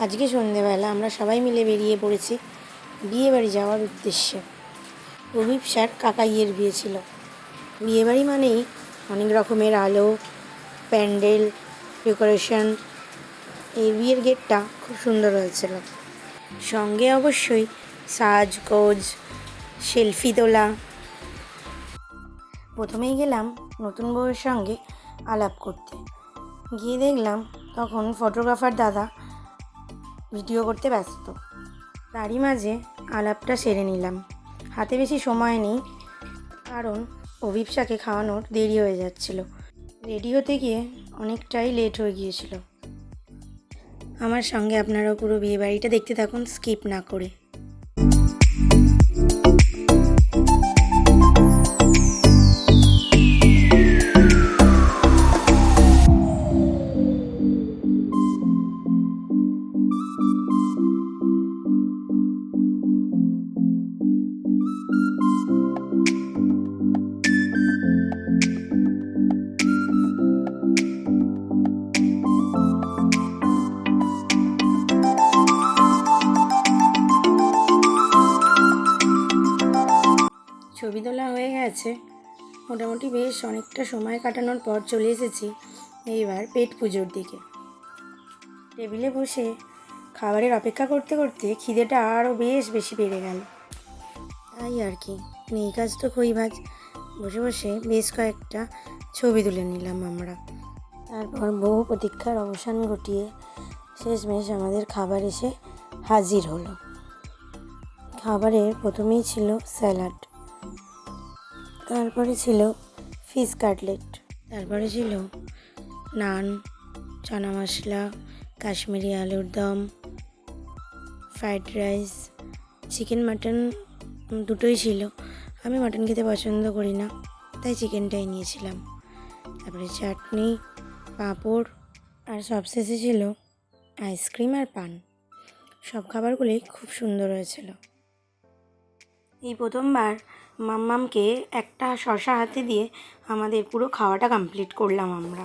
আজকে সন্ধেবেলা আমরা সবাই মিলে বেরিয়ে পড়েছি বিয়ে বাড়ি যাওয়ার উদ্দেশ্যে। প্রদীপ স্যার কাকাইয়ের বিয়ে ছিল। বিয়ে বাড়ি মানেই অনেক রকমের আলো, প্যান্ডেল, ডেকোরেশন। এই বিয়ের গেটটা খুব সুন্দর হয়েছিল। সঙ্গে অবশ্যই সাজগোজ, সেলফি তোলা। প্রথমেই গেলাম নতুন বউয়ের সঙ্গে আলাপ করতে। গিয়ে দেখলাম তখন ফটোগ্রাফার দাদা ভিডিও করতে ব্যস্ত। তারই মাঝে আলাপটা সেরে নিলাম। হাতে বেশি সময় নেই, কারণ অভিপসাকে খাওয়ানোর দেরি হয়ে যাচ্ছিল। রেডি হতে গিয়ে অনেকটাই লেট হয়ে গিয়েছিল। আমার সঙ্গে আপনারাও পুরো বিয়েবাড়িটা দেখতে থাকুন, স্কিপ না করে। ছবি তোলা হয়ে গেছে। মোটামুটি বেশ অনেকটা সময় কাটানোর পর চলে এসেছি এইবার পেট পুজোর দিকে। টেবিলে বসে খাবারের অপেক্ষা করতে করতে খিদেটা আরও বেশ বেশি বেড়ে গেল। তাই আর কি নেই কাজ তো খই ভাজ। বসে বসে বেশ কয়েকটা ছবি তুলে নিলাম আমরা। তারপর বহু প্রতীক্ষার অবসান ঘটিয়ে শেষমেশ আমাদের খাবার এসে হাজির হলো। খাবারে প্রথমেই ছিল স্যালাড। তারপরে ছিল ফিশ কাটলেট। তারপরে ছিল নান, চানা মশলা, কাশ্মীরি আলুর দম, ফ্রাইড রাইস, চিকেন মাটন দুটোই ছিল। আমি মাটন খেতে পছন্দ করি না, তাই চিকেনটাই নিয়েছিলাম। তারপরে চাটনি, পাঁপড়, আর সবশেষে ছিল আইসক্রিম আর পান। সব খাবারগুলি খুব সুন্দর হয়েছিল। এই প্রথমবার মাম্মামকে একটা শশা হাতে দিয়ে আমাদের পুরো খাওয়াটা কমপ্লিট করলাম আমরা।